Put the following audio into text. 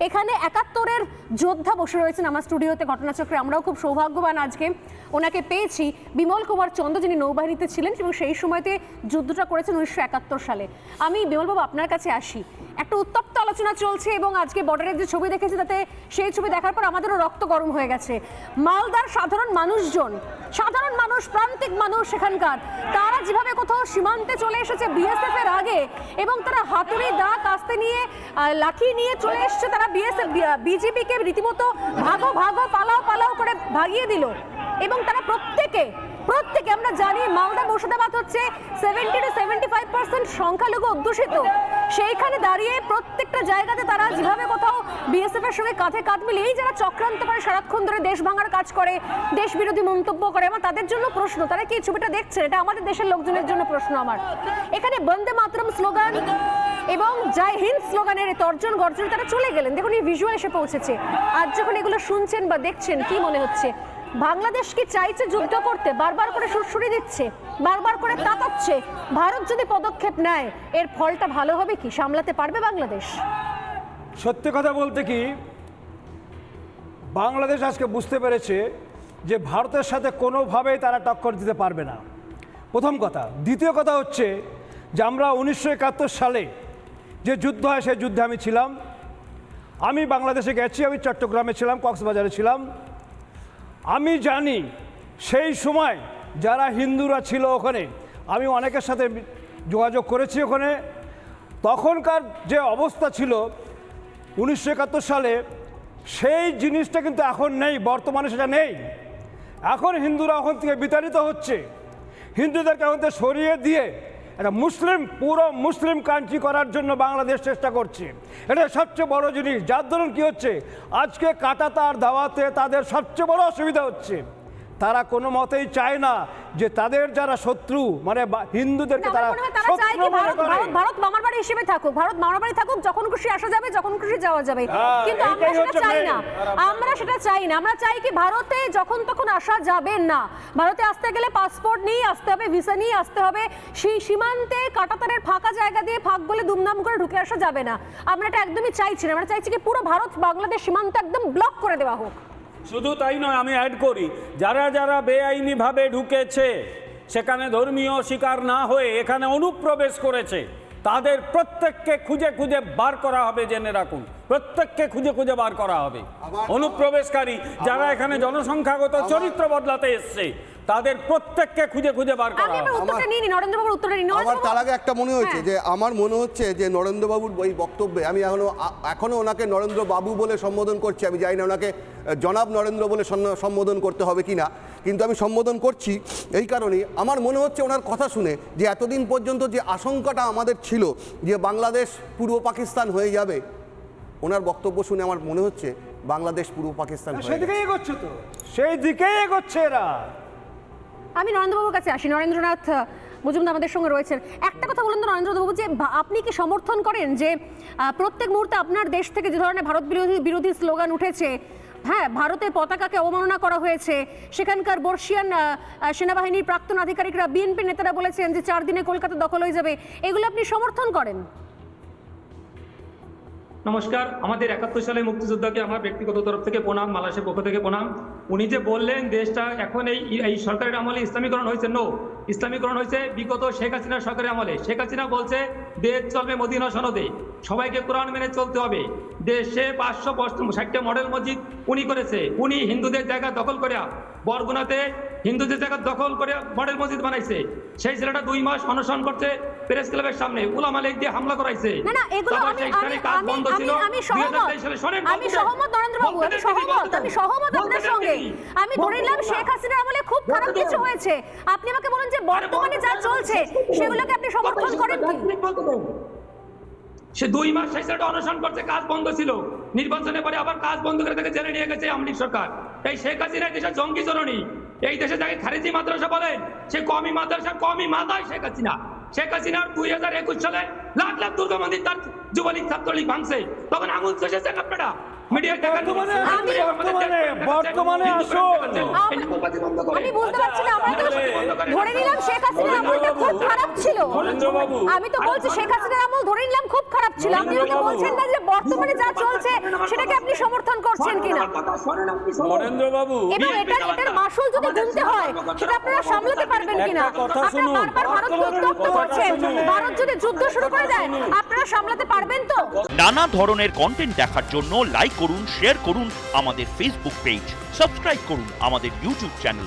এখানে একাত্তরের যোদ্ধা বসে রয়েছেন আমার স্টুডিওতে ঘটনাচক্রে। আমরাও খুব সৌভাগ্যবান আজকে। ওনাকে পেয়েছি বিমল কুমার চন্দ্র যিনি নৌবাহিনীতে ছিলেন এবং সেই সময়তে যুদ্ধটা করেছেন উনিশশো একাত্তর সালে। আমি বিমলবাবু, আপনার কাছে আসি। একটা উত্তপ্ত আলোচনা চলছে এবং আজকে বর্ডারের যে ছবি দেখেছি, তাতে সেই ছবি দেখার পর আমাদেরও রক্ত গরম হয়ে গেছে। মালদার সাধারণ মানুষজন, সাধারণ মানুষ, প্রান্তিক মানুষ সেখানকার, তারা যেভাবে কোথাও সীমান্তে চলে এসেছে বিএসএফ এর আগে এবং তারা হাতুড়ি দা কাস্তে নিয়ে লাঠি নিয়ে চলে এসেছে, তারা বিএসএফ বিজেপিকে রীতিমতো ভাগো ভাগো পালাও পালাও করে ভাগিয়ে দিল। এবং তারা প্রত্যেকে প্রত্যেকে আমরা জানি মালদা মুর্শিদাবাদ হচ্ছে seventy two seventy five percent সংখ্যালঘু অধ্যুষিত। সেইখানে দাঁড়িয়ে প্রত্যেকটা জায়গাতে তারা যেভাবে কোথাও বিএসএফ এর সঙ্গে কাঁধে কাঁধ মিলিয়েই যারা চক্রান্ত করে সারাক্ষণ ধরে দেশ ভাঙার কাজ করে, দেশ বিরোধী মন্তব্য করে, আমার তাদের জন্য প্রশ্ন, তারা কি ছবিটা দেখছে এটা আমাদের দেশের লোকজনের জন্য প্রশ্ন আমার। এখানে বন্দে মাতরম স্লোগান এবং জয় হিন্দ স্লোগানের তর্জন গর্জন, তারা চলে গেলেন। দেখুন, এই ভিজুয়াল এসে পৌঁছেছে। আজ যখন এগুলো শুনছেন বা দেখছেন, কি মনে হচ্ছে? বাংলাদেশ কি চাইছে যুদ্ধ করতে? বারবার করে সুরসুরি দিচ্ছে, বারবার করে তাকাচ্ছে ভারত যদি পদক্ষেপ নেয়, এর ফলটা ভালো হবে কি? সামলাতে পারবে বাংলাদেশ? সত্যি কথা বলতে কি, বাংলাদেশ আজকে বুঝতে পেরেছে যে ভারতের সাথে কোনোভাবেই তারা টক্কর দিতে পারবে না। প্রথম কথা। দ্বিতীয় কথা হচ্ছে যে আমরা উনিশশো একাত্তর সালে যে যুদ্ধ হয়, সেই যুদ্ধে আমি ছিলাম। আমি বাংলাদেশে গেছি, আমি চট্টগ্রামে ছিলাম, কক্সবাজারে ছিলাম। আমি জানি সেই সময় যারা হিন্দুরা ছিল ওখানে, আমি অনেকের সাথে যোগাযোগ করেছি ওখানে। তখনকার যে অবস্থা ছিল, উনিশশো একাত্তর সালে সেই জিনিসটা কিন্তু এখন নেই, বর্তমানে সেটা নেই। এখন হিন্দুরা ওখান থেকে বিতাড়িত হচ্ছে। হিন্দুদেরকে থেকে সরিয়ে দিয়ে একটা মুসলিম, পুরো মুসলিম কান্ট্রি করার জন্য বাংলাদেশ চেষ্টা করছে। এটা সবচেয়ে বড় জিনিস। যার ধরুন কী হচ্ছে? আজকে কাটাতার দাওয়াতে তাদের সবচেয়ে বড় অসুবিধা হচ্ছে। তারা কোনো মতেই চায় না যে তাদের যারা শত্রু মানে হিন্দুদেরকে তারা শত্রু মনে করে। ভারত মামার বাড়ি হিসেবে থাকুক ভারত মামার বাড়ি থাকুক যখন খুশি আসা যাবে যখন খুশি যাওয়া যাবে। হ্যাঁ, কিন্তু আমরা সেটা চাই না। আমরা সেটা চাই না। আমরা চাই কি ভারতে যখন তখন আসা যাবে না। ভারতে আসতে গেলে পাসপোর্ট নিয়ে আসতে হবে ভিসা নিয়ে আসতে হবে। সেই সীমান্তে কাটাতারের ফাঁকা জায়গা দিয়ে ফাঁক বলে দুমদাম করে ঢুকে আসা যাবে না। আমরা এটা একদমই চাইছি না। আমরা চাইছি কি পুরো ভারত বাংলাদেশ সীমান্ত একদম ব্লক করে দেওয়া হোক। শুধু তাই নয় আমি অ্যাড করি যারা যারা বেআইনিভাবে ঢুকেছে সেখানে ধর্মীয় শিকার না হয়ে এখানে অনুপ্রবেশ করেছে তাদের প্রত্যেককে খুঁজে খুঁজে বার করা হবে জেনে রাখুন প্রত্যেককে খুঁজে খুঁজে বার করা হবে। অনুপ্রবেশকারী যারা এখানে জনসংখ্যাগত চরিত্র বদলাতে এসছে তাদের প্রত্যেককে খুঁজে খুঁজে বার করা আমি উত্তরটা নিয়ে নি নরেন্দ্রবাবুর উত্তরটা নিই আমার তার আগে একটা মনে হয়েছে হ্যাঁ। যে আমার মনে হচ্ছে যে নরেন্দ্রবাবুর ওই বক্তব্যে আমি এখনও এখনও ওনাকে নরেন্দ্র বাবু বলে সম্বোধন করছি। আমি জানি না ওনাকে জনাব নরেন্দ্র বলে সম্বোধন করতে হবে কি না কিন্তু আমি সম্বোধন করছি এই কারণেই। আমার মনে হচ্ছে ওনার কথা শুনে যে এতদিন পর্যন্ত যে আশঙ্কাটা আমাদের ছিল যে বাংলাদেশ পূর্ব পাকিস্তান হয়ে যাবে ওনার বক্তব্য শুনে আমার মনে হচ্ছে বাংলাদেশ পূর্ব পাকিস্তান। সেদিকেই এগোচ্ছে তো। সেই দিকেই এগোচ্ছে এরা। আমি নরেন্দ্রবাবুর কাছে আসি। নরেন্দ্রনাথ মজুমদার আমাদের সঙ্গে রয়েছেন। একটা কথা বলুন তো নরেন্দ্রবাবু, যে আপনি কি সমর্থন করেন যে প্রত্যেক মুহূর্তে আপনার দেশ থেকে যে ধরনের ভারত বিরোধী বিরোধী স্লোগান উঠেছে হ্যাঁ ভারতের পতাকাকে অবমাননা করা হয়েছে, সেখানকার বর্ষিয়ান সেনাবাহিনীর প্রাক্তন আধিকারিকরা বিএনপি নেতারা বলেছেন যে, চার দিনে কলকাতা দখল হয়ে যাবে, এগুলো আপনি সমর্থন করেন? নমস্কার, আমাদের একাত্তর সালে মুক্তিযোদ্ধাকে আমার ব্যক্তিগত তরফ থেকে প্রণাম মালাসের পক্ষ থেকে প্রণাম। উনি যে বললেন, দেশটা এখন এই এই সরকারের আমলে ইসলামীকরণ হয়েছে নো ইসলামীকরণ হয়েছে বিগত শেখ হাসিনা সরকারের আমলে। শেখ হাসিনা বলছে, দেশ চলবে মদিনা সনদে, সবাইকে কোরআন মেনে চলতে হবে। দেশে পাঁচশো ষাটটা মডেল মসজিদ উনি করেছে, উনি হিন্দুদের জায়গা দখল করে বরগুনাতে হিন্দুদের জায়গা দখল করে মডেল মসজিদ বানাইছে সেই ছেলেটা দুই মাস অনশন করছে প্রেস ক্লাবের সামনে। উলামা লেক দিয়ে হামলা করাইছে। না না এগুলো আমি সেখানে আমি আমি আমি আমি 2023 সহমত। আমি সহমত নরেন্দ্রবাবু বলতে আমি সহমত আমি সহমত আপনার সঙ্গে। আমি ধরে নিলাম শেখ হাসিনার আমলে খুব খারাপ কিছু হয়েছে। আপনি আমাকে বলুন যে বর্তমানে যা চলছে সেগুলোকে আপনি সমর্থন করেন কি? সে দুই মাস সেই ছেলেটা অনশন করছে কাজ বন্ধ ছিল। নির্বাচনের পরে আবার কাজ বন্ধ করে তাকে জেলে নিয়ে গেছে আমলিক সরকার। এই শেখ হাসিনা দেশের জঙ্গি জননী। এই দেশে যাকে খারিজি মাদ্রাসা বলে সে কমি মাদ্রাসা কমি মাদায় শেখ হাসিনা। শেখ হাসিনার দুই হাজার একুশ সালে লাখ লাখ দুর্গা মন্দির তার যুবলীগ ছাত্রলীগ ভাঙছে। তখন আঙুল চষেছেন আপনারা? বর্তমানে- আসুন। আমি বুঝতে পারছি না আমরা তো ধরে নিলাম শেখ খুব খারাপ ছিল। আমি তো বলছি শেখ হাসিনার আমল ধরে নিলাম খুব খারাপ ছিল। আপনি আমাকে বলছেন না যে বর্তমানে যা চলছে সেটাকে আপনি সমর্থন করছেন কিনা? নরেন্দ্রবাবু এবার এটার এটার মাসুল যদি গুনতে হয় সেটা আপনারা সামলাতে পারবেন কিনা? আপনারা বারবার ভারতকে উত্তপ্ত করছেন ভারত যদি যুদ্ধ শুরু করে দেয় আপনারা সামলাতে পারবেন তো? নানা ধরনের কন্টেন্ট দেখার জন্য লাইক করুন শেয়ার করুন আমাদের ফেসবুক পেজ সাবস্ক্রাইব করুন আমাদের ইউটিউব চ্যানেল